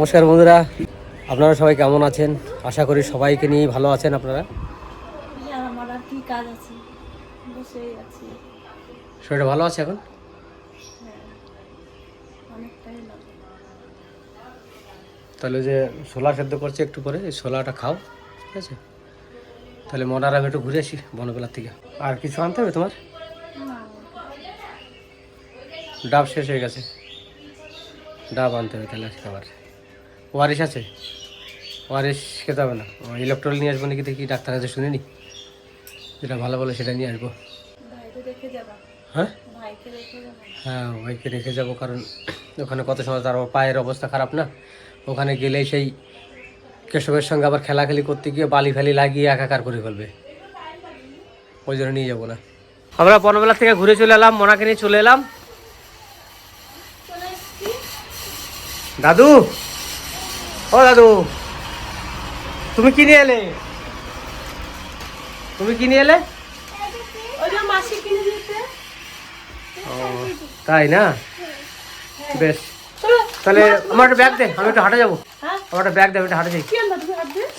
নমস্কার বন্ধুরা। আপনারা সবাই কেমন আছেন? আশা করি সবাইকে নিয়ে ভালো আছেন আপনারা। শরীরটা ভালো আছে এখন? তাহলে ওই যে ছোলা সেদ্ধ করছে একটু পরে এই ছোলাটা খাও ঠিক আছে? তাহলে মনার আমি একটু ঘুরে আসি বনবেলার থেকে আর কিছু আনতে হবে তোমার? ডাব শেষ হয়ে গেছে। ডাব আনতে হবে তাহলে আজকে আবার। ওয়ারিস আছে? ওয়ারিস খেতে হবে না। ইলেকট্রল নিয়ে আসব নাকি দেখি ডাক্তার কাছে শুনিনি? যেটা ভালো বলে সেটা নিয়ে আসব। যাবা? হ্যাঁ? ভাইকে রেখে যাবা? হ্যাঁ ওইকে রেখে যাব কারণ ওখানে কত সময় তার পায়ের অবস্থা খারাপ না? ওখানে গেলেই সেই কেশবের সঙ্গে আবার খেলাখেলি করতে গিয়ে বালি ফালি লাগিয়ে একাকার করে ফেলবে। ওই জন্য নিয়ে যাব না। আমরা বনবেলা থেকে ঘুরে চলে এলাম মোনাকে নিয়ে চলে এলাম। দাদু! ও দাদু তুমি কি নিয়ে এলে? তুমি কি নিয়ে এলে? কিনে ও তাই না? বেশ। তাহলে আমার একটা ব্যাগ দে আমি একটু হাঁটে যাব। হ্যাঁ। আমার একটা ব্যাগ দে আমি একটু হাঁটে যাই।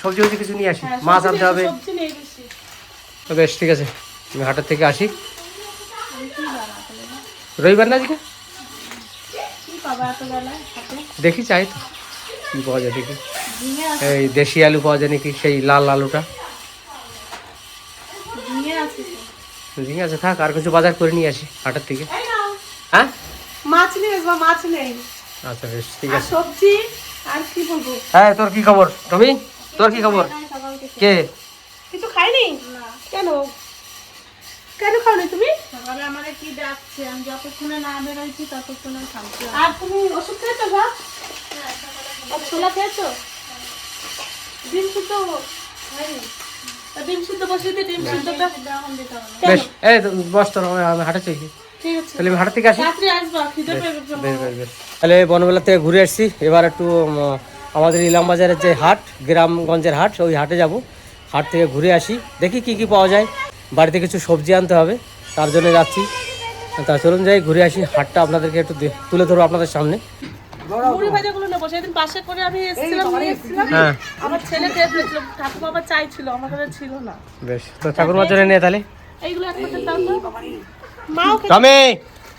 সবজি ফবজি কিছু নিয়ে আসি হ্যাঁ, মাছ আনতে হবে। বেশি। তো বেশ ঠিক আছে। আমি হাটের থেকে আসি। রবিবার না আজকে? দেখি চাই তো। কি পাওয়া যায় দেখি? এই দেশি আলু পাওয়া যায় নাকি? সেই লাল আলুটা। ঝিঙে আছে ঠিক আছে থাক আর কিছু বাজার করে নিয়ে আসি হাটের থেকে হ্যাঁ? মাছ আসবা মাছ নেই। আচ্ছা বেশ ঠিক আছে। সবজি আর কি বলব? হ্যাঁ তোর কি খবর? তুমি তোর কি খবর? কে? কিছু খাইনি? কেন? কেন খাওনি তুমি? সকালে আমারে কি ডাকছে? আমি যতক্ষণে না বেরোইছি ততক্ষণে খাচ্ছি আর তুমি ওষুধ খেয়েছো গা আর ছোলা খেয়েছো? ডিম সিদ্ধ খাইনি ডিম সিদ্ধ বসিয়ে দিয়ে ডিম সিদ্ধটা হবে না। বেশ এই বস তোর আমি হাটে তাহলে থেকে আসি। তাহলে বনবেলা থেকে ঘুরে আসছি। এবার একটু আমাদের ইলাম বাজারের যে হাট গ্রামগঞ্জের হাট ওই হাটে যাব। হাট থেকে ঘুরে আসি। দেখি কি কি পাওয়া যায়। বাড়িতে কিছু সবজি আনতে হবে। তার জন্য যাচ্ছি তা চলুন যাই ঘুরে আসি। হাটটা আপনাদেরকে একটু তুলে ধরবো আপনাদের সামনে। মুড়ি ভাজাগুলো নেব। সেদিন পাশে করে আমি এসেছিলাম নিয়ে এসেছিলাম। হ্যাঁ। আমার ছেলে খেয়ে ফেলেছিল ঠাকুর বাবা চাইছিল আমার কাছে ছিল না। বেশ তো ঠাকুরমার জন্য নিয়ে তাহলে। এইগুলো এক প্যাকেট দাও তো। মাও খেতে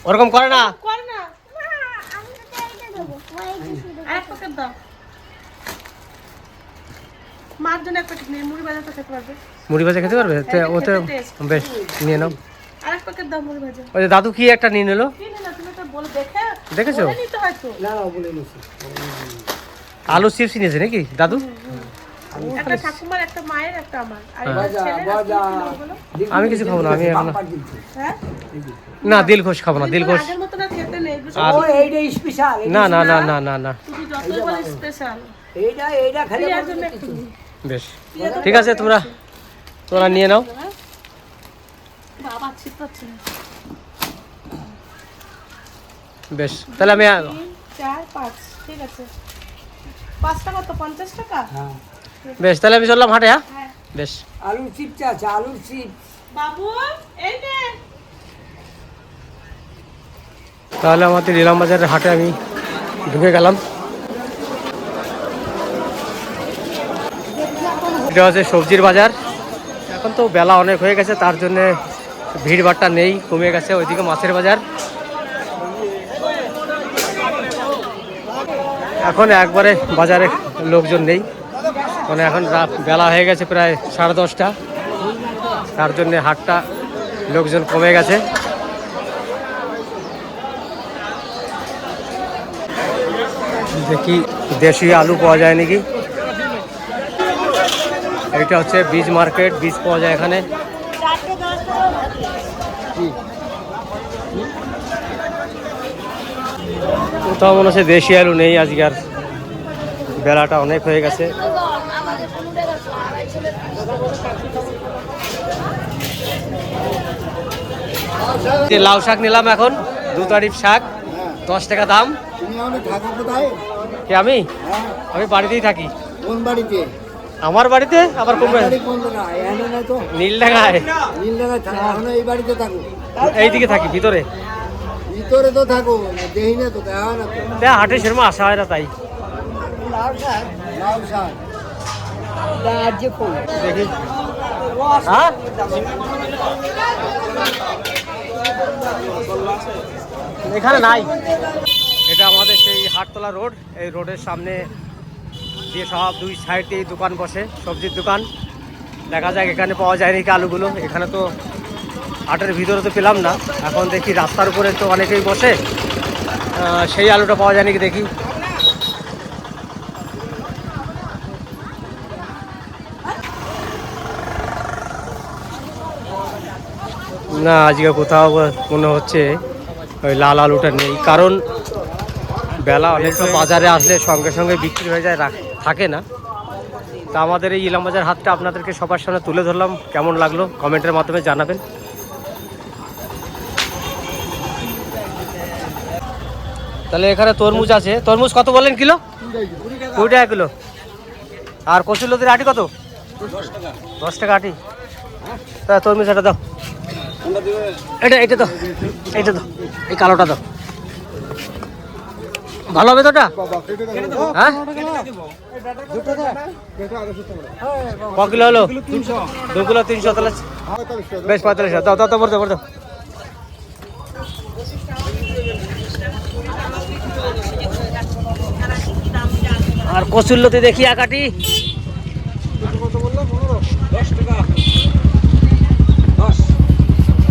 ওরকম করে না। কর না। এক দাও। মার জন্য এক প্যাকেট নিয়ে মুড়ি ভাজা তো খেতে পারবে। মুড়ি ভাজা খেতে পারবে? তো ওতে বেশ নিয়ে নাও। আর এক প্যাকেট দাও মুড়ি ভাজা ওই দাদু কি একটা নিয়ে নিলো? কি না তুমি তো। দেখেছ বলে নিতে আলু চিপস নিয়েছে নাকি? দাদু? একটা ঠাকুমার একটা মায়ের একটা আমার। আর এবার ছেলের আর কি ছিল আমি কিছু খাব না আমি এখন হ্যাঁ? না দিলখোশ খাব না দিলখোশ আগের মতো না খেতে নেই এগুলো আর এইটা স্পেশাল না না না না না না। বেশ। ঠিক আছে তোমরা তোমরা নিয়ে নাও। হ্যাঁ? বাবা না বেশ তাহলে আমি চার পাঁচ ঠিক আছে। পাঁচ টাকা তো পঞ্চাশ টাকা? হ্যাঁ। বেশ তাহলে আমি চললাম হাটে হ্যাঁ? হ্যাঁ। বেশ। আলুর চিপটা আছে আলুর চিপ বাবু এই নে। তাহলে আমাদের ইলাম বাজারের হাটে আমি ঢুকে গেলাম। এটা হচ্ছে সবজির বাজার। এখন তো বেলা অনেক হয়ে গেছে তার জন্য ভিড় ভাট্টা নেই কমে গেছে ওইদিকে মাছের বাজার। এখন একবারে বাজারে লোকজন নেই। মানে এখন রাত বেলা হয়ে গেছে প্রায় সাড়ে দশটা। তার জন্যে হাটটা লোকজন কমে গেছে। দেখি দেশি আলু পাওয়া যায় নাকি? এটা হচ্ছে বীজ মার্কেট, বীজ পাওয়া যায় এখানে। কোথাও মনে হচ্ছে দেশি আলু নেই আজকে আর বেলাটা অনেক হয়ে গেছে। লাউ শাক নিলাম এখন দু তারিফ শাক দশ টাকা দাম। কি আমি? হ্যাঁ। আমি বাড়িতেই থাকি। কোন বাড়িতে? আমার বাড়িতে? আবার কোন নীলডাঙ্গায়। এই বাড়িতে থাকো। এইদিকে থাকি ভিতরে। ভিতরে তো থাকো দেহি না তো দেখা না তো। হাটে সেরকম আসা হয় না তাই। দেখি। হ্যাঁ? এখানে নাই। এটা আমাদের সেই হাটতলা রোড। এই রোডের সামনে দিয়ে সব দুই সাইড দিয়ে দোকান বসে সবজির দোকান। দেখা যাক এখানে পাওয়া যায় নাকি আলুগুলো। এখানে তো হাটের ভিতরে তো পেলাম না। এখন দেখি রাস্তার উপরে তো অনেকেই বসে। সেই আলুটা পাওয়া যায় নাকি দেখি। না, আজকে কোথাও মনে হচ্ছে ওই লাল আলুটা নেই। কারণ বেলা অনেকটা বাজারে আসলে সঙ্গে সঙ্গে বিক্রি হয়ে যায় থাকে না। তা আমাদের এই ইলাম বাজার হাতটা আপনাদেরকে সবার সামনে তুলে ধরলাম। কেমন লাগল? কমেন্টের মাধ্যমে জানাবেন। তাহলে এখানে তরমুজ আছে। তরমুজ কত বলেন কিলো? কুড়ি টাকা কিলো। আর কচুর লতির আটি কত? দশ টাকা আটি। তা তরমুজ এটা দাও। এটা এটা দাও। এটা দাও। এই কালোটা দাও। ভালো হবে তো ওটা? হ্যাঁ? ক কিলো হলো? দু কিলো তিনশো। তাহলে বেশ পঁয়তাল্লিশ দাও দাও দাও বলে দাও। আর কচুল্লতে দেখি একাটি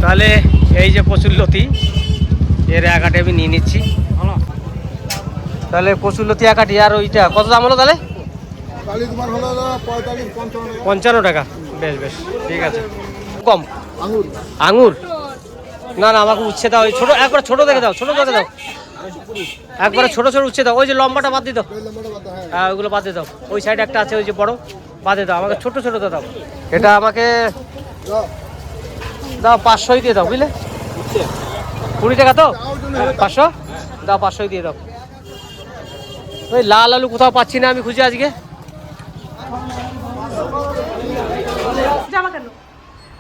তাহলে এই যে কচুল্লতি এর একাটি আমি নিয়ে নিচ্ছি। তাহলে কচুল্লতি একাটি আর ওইটা কত দাম হলো তাহলে? পঞ্চান্ন টাকা। বেশ বেশ ঠিক আছে। কম? আঙুর। আঙুর? না না আমাকে উচ্ছে দাও ছোটো একবার ছোটো দেখে দাও ছোটো দেখে দাও। একবারে ছোটো ছোটো উচ্ছে দাও। ওই যে লম্বাটা বাদ দিয়ে দাও। হ্যাঁ ওইগুলো বাদ দিয়ে দাও। ওই সাইডে একটা আছে, ওই যে বড়, বাদ দিয়ে দাও। আমাকে ছোটো ছোটো দাও। এটা আমাকে দাও পাঁচশোই দিয়ে দাও, বুঝলে? কুড়ি টাকা তো? পাঁচশো? দাও পাঁচশোই দিয়ে দাও। ওই লাল আলু কোথাও পাচ্ছি না আমি খুঁজে আজকে।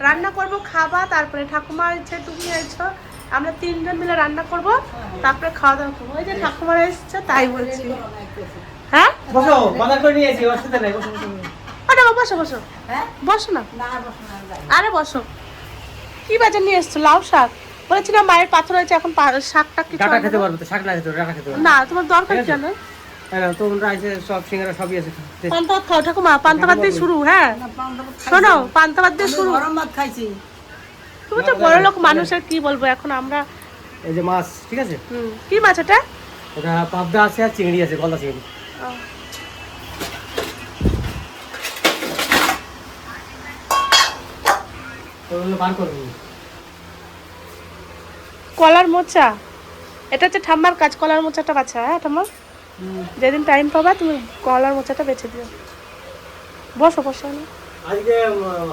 রান্না করব, খাবা, তারপরে ঠাকুমা এসছে তুমি এসছো আমরা তিনজন মিলে রান্না করব তারপরে খাওয়া দাওয়া করব। ওই যে ঠাকুমার এসছে তাই বলছি। হ্যাঁ? বসো বাজার করে নিয়ে এসি অসুবিধা নেই বসো বসো। বসো বসো। না। আরে বসো। কি বাজার নিয়ে এসছো? লাউ শাক। বলেছিলাম মায়ের পাথর হয়েছে এখন পা- শাকটা ডাটা খেতে না। পারবে তো শাক না খেতে ডাটা খেতে পারবে। না তোমার দরকার কেন হ্যাঁ সব সিঙ্গারা সবই আছে পান্তা খাও ঠাকুমা পান্তা ভাত দিয়ে শুরু হ্যাঁ। শোনো পান্তা ভাত দিয়ে শুরু। গরম ভাত খাইছি। তুমি তো বড় লোক মানুষের কি বলব এখন আমরা? এই যে মাছ ঠিক আছে? হুম, কি মাছ এটা? ওটা পাবদা আছে আর চিংড়ি আছে গলদা চিংড়ি। কলার মোচা? এটা হচ্ছে ঠাম্মার কাজ কলার মোচাটা বাছা হ্যাঁ ঠাম্মা? যেদিন টাইম পাবা তুমি কলার মোচাটা বেছে দিও। বসো বসো না। আজকে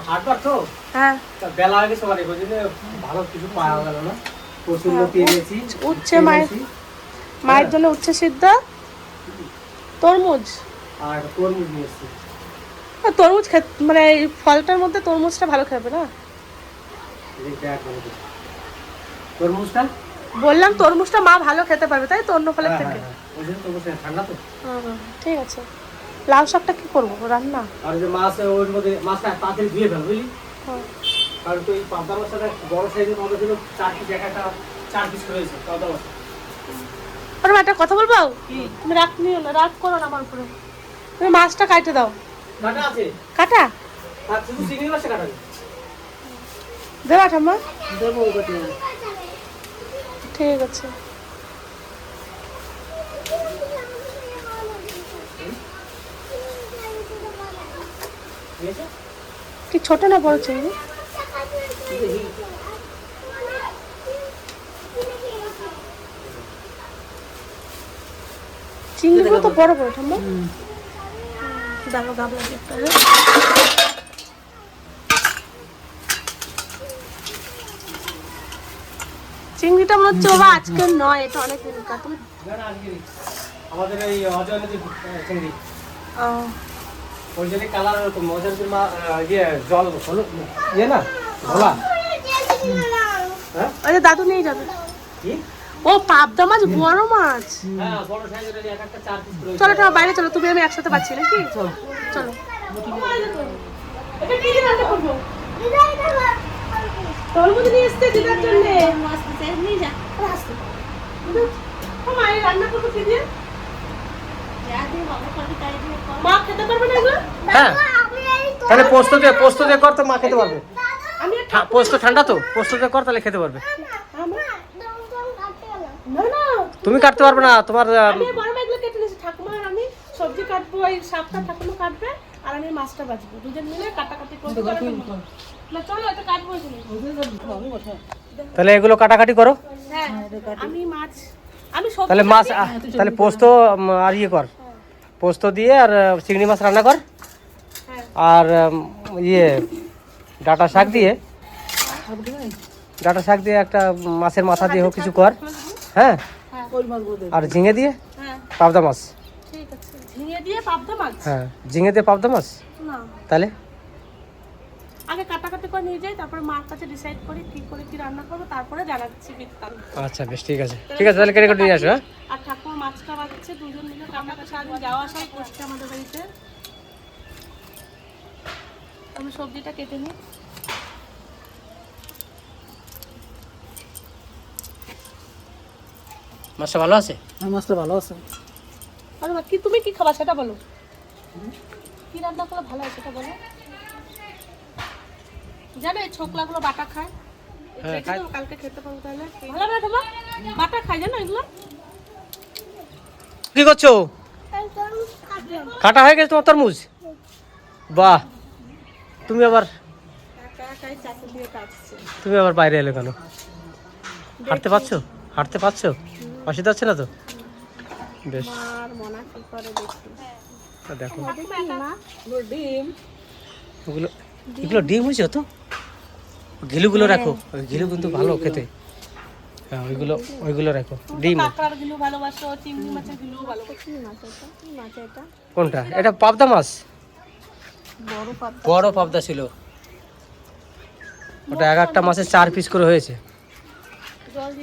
হাটবার তো? হ্যাঁ। বেলা হয়ে গেছে অনেক ওই ভালো কিছু পাওয়া গেল না। প্রচুর লোক এনেছি উচ্ছে মায়ের মায়ের জন্য উচ্ছে সিদ্ধ? তরমুজ? আর তরমুজ নিয়ে এসেছি। তরমুজ মানে এই ফলটার মধ্যে তরমুজটা ভালো খেবে না। তরমুজটা? বললাম তরমুজটা মা ভালো খেতে পারবে তাই তো অন্য ফলের হ্যাঁ, থেকে? হ্যাঁ, হ্যাঁ। ঠান্ডা তো। ঠিক আছে। লাউ শাকটা কি করব? রান্না? আর যে মাছ ওর মধ্যে মাছটা তাড়াতাড়ি ধুয়ে ফেল বুঝলি? হুম। কারণ তো এই পাবদা মাছটা বড় সাইজের মধ্যে ছিল চার পিস এক একটা চার পিস করে হয়েছে পাবদা মাছ। ওর একটা কথা বলব? তুমি রাগ নিও না রাগ করো না আমার উপরে। তুমি মাছটা কাটে দাও। কাটা আছে? কাটা? আর শুধু চিংড়ি মাছটা কাটা। দেবা ঠাম্মা। দেবো ঠিক আছে। কি ছোট না বড় চিংড়ি চিংড়িগুলো তো বড় বড় ঠাম্মা। দাঁড়ো গাবলা হ্যাঁ? চিংড়িটা মনে হচ্ছে বাবা আজকে নয় এটা অনেক দিনকার তুমি না, না, আজকে নেই। আমাদের এই অজয় নদী চিংড়ি। ও, ওই কালার ইয়ে জল হলুদ ইয়ে না ঘোলা হ্যাঁ? দাদু নিয়ে যাবে কি? ও পাবদা মাছ বড় মাছ। হ্যাঁ বড় সাইজের এক একটা চার পিস করে চলো চলো বাইরে চলো তুমি আমি একসাথে পাচ্ছি নাকি? চলো। চলো। এটা কি দিয়ে রান্না করব? তরমুজ নিয়ে এসছে দিদার জন্য। ও মা রান্না করব কি দিয়ে? মা খেতে পারবে না এগুলো? হ্যাঁ। তাহলে পোস্ত দিয়ে পোস্ত দিয়ে কর তো মা খেতে পারবে। ঠা- পোস্ত ঠান্ডা তো পোস্ত দিয়ে কর তাহলে খেতে পারবে। না তুমি কাটতে পারবে না তোমার আমি বড় মাছগুলো কেটে নিয়েছি ঠাকুমা আমি সবজি কাটবো এই শাকটা ঠাকুমা কাটবে আর আমি মাছটা বাজবো দুজন মিলে কাটাকাটি করব না চলো এটা কাটবো তাহলে এগুলো কাটাকাটি করো। হ্যাঁ আমি মাছ আমি তাহলে মাছ তাহলে পোস্ত আর ইয়ে কর। পোস্ত দিয়ে আর চিংড়ি মাছ রান্না কর। আর ইয়ে ডাটা শাক দিয়ে। ডাটা শাক দিয়ে একটা মাছের মাথা দিয়ে হোক কিছু কর। হ্যাঁ? আর ঝিঙে দিয়ে? পাবদা মাছ। হ্যাঁ ঝিঙে দিয়ে পাবদা মাছ? তাহলে? আগে কাটাকাটি করে নিয়ে যাই তারপরে মার কাছে ডিসাইড করি কি করে কি রান্না করব তারপরে জানাচ্ছি বৃত্তান্ত আচ্ছা বেশ ঠিক আছে। ঠিক আছে তাহলে কেটে কেটে নিয়ে আসো হ্যাঁ? আর ঠাকুমা মাছটা বাচ্ছে দুজন মিলে কাটাকাটি সারাদিন যাওয়া আসাই করছে আমাদের বাড়িতে। আমি সবজিটা কেটে নিই। মাছটা ভালো আছে? হ্যাঁ মাছটা ভালো আছে। আরে মা, কি তুমি কি খাবা সেটা বলো। কি রান্না করলে ভালো হয় সেটা বলো। জানো এই ছোকলাগুলো বাটা খায়? হ্যাঁ, রেখে খায়। দাও, কালকে খেতে পারব তাহলে। ভালো না তোমার বাটা খায় জানো এগুলো? কি করছ? কাটা হয়ে গেছে তোমার তরমুজ? বাহ। তুমি আবার তুমি আবার বাইরে এলে কেন? হাঁটতে পারছ? হাঁটতে পারছ? অসুবিধা হচ্ছে না তো? বেশ। দেখি? তা দেখো। ওগুলো এগুলো ডিম হয়েছে তো ঘিলুগুলো রাখো। ওই ঘিলু কিন্তু ভালো খেতে। হ্যাঁ ওইগুলো ওইগুলো রাখো। ডিম। কাঁকড়ার গিলু ভালোবাসো চিংড়ি মাছের গিলু ভালোবাসো। কি মাছ এটা কি মাছ এটা? কোনটা? এটা পাবদা মাছ? বড় পাবদা। ছিল। ওটা এক একটা মাছের চার পিস করে হয়েছে।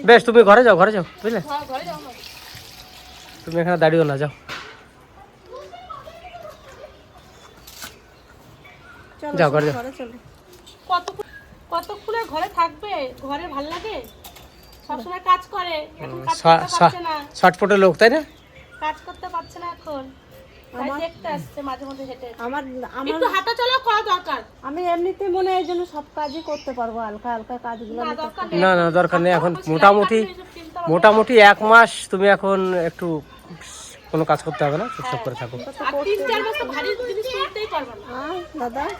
বেশ তুমি ঘরে যাও ঘরে যাও বুঝলে? ঘর ঘরে যাও। না। তুমি এখানে দাঁড়িয়েও না যাও। যাও ঘরে যাও। কতক্ষণে ঘরে থাকবে? ঘরে ভালো লাগে? সবসময় কাজ করে এখন কাজ করতে পারছে না। ছটফটে লোক তাই না? কাজ করতে পারছে না এখন। তাই দেখতে আসছে মাঝে মাঝে হেঁটে। আমার আমার হাঁটা চলা করা দরকার। আমি এমনিতে মনে হয় এই জন্য সব কাজই করতে পারব হালকা হালকা কাজগুলো না না দরকার নেই। এখন মোটামুটি মোটামুটি এক মাস তুমি এখন একটু কোনো কাজ করতে হবে না চুপচাপ করে থাকো।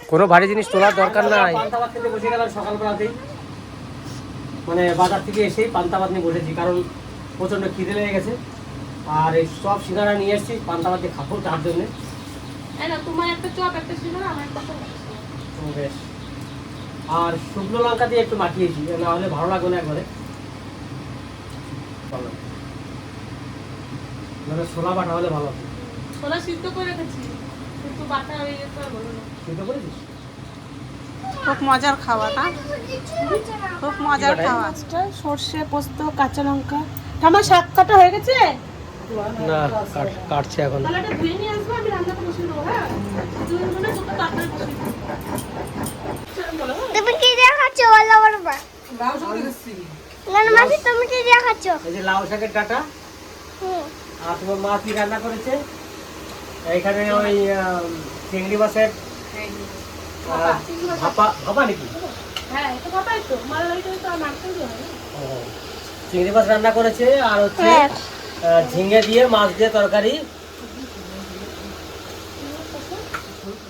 কোনো ভারী জিনিস তোলার দরকার নাই। খেতে বসে গেলাম সকালবেলাতেই মানে বাজার থেকে এসেই পান্তা ভাত নিয়ে বসেছি কারণ প্রচণ্ড খিদে লেগে গেছে। আর এই সব সিঙ্গারা নিয়ে এসেছি দিয়ে খাব তার জন্য। বেশ। আর শুকনো লঙ্কা দিয়ে একটু মাখিয়েছি না হলে ভালো লাগবে না একবারে। ভালো। মানে ছোলা বাটা হলে ভালো হবে। ছোলা সিদ্ধ করে রেখেছি। খুব মজার খাওয়া না? খুব মজার খাওয়া। মাছটা সর্ষে পোস্ত কাঁচা লঙ্কা। আমার শাক কাটা হয়ে গেছে? না কাটছে এখন। তাহলে একটা ধুয়ে নিয়ে আসব আমি রান্নাটা বসিয়ে দেবো হ্যাঁ? তুমি কি দিয়ে খাচ্ছ বলো না না মাসি তুমি কি দিয়ে খাচ্ছ? এই যে লাউ শাকের ডাটা। হুম। আর তোমার মা কি রান্না করেছে? এইখানে ওই চিংড়ি মাছের ভাপা ভাপা নাকি? চিংড়ি মাছ রান্না করেছে আর হচ্ছে হ্যাঁ। ঝিঙে দিয়ে মাছ দিয়ে তরকারি।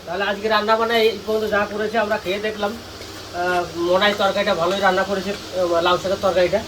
তাহলে আজকে রান্না বান্না এই পর্যন্ত যা করেছে আমরা খেয়ে দেখলাম। আহ, মনে হয় তরকারিটা ভালোই রান্না করেছে লাউ শাকের তরকারিটা।